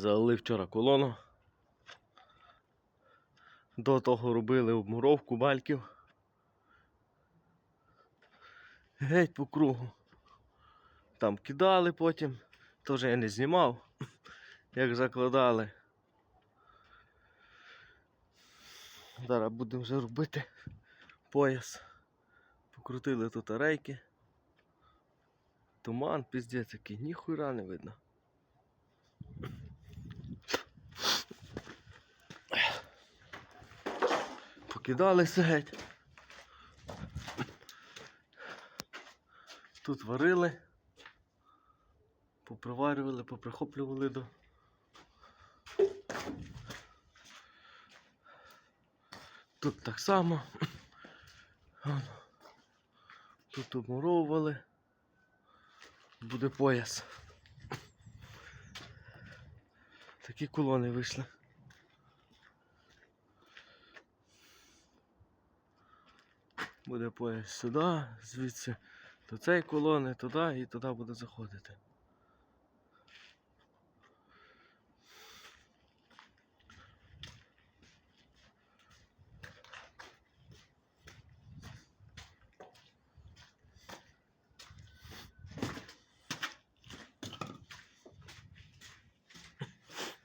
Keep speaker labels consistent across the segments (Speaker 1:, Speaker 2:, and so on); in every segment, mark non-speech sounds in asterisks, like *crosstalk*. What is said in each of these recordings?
Speaker 1: Залили вчора колону. До того робили обмуровку бальків. Геть по кругу. Там кидали потім. Теж я не знімав, *laughs* як закладали. Зараз будемо вже робити пояс. Покрутили тут рейки. Туман, піздець який, ніхуя не видно. Покидалися геть. Тут варили, поприварювали, поприхоплювали до. Тут так само. Тут обмуровували. Буде пояс. Такі колони вийшли. Буде пояс сюди, звідси до цієї колони, туди і туди буде заходити.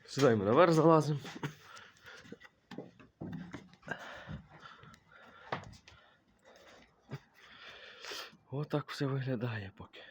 Speaker 1: Сюди ми наверх залазимо. Отак все виглядає поки.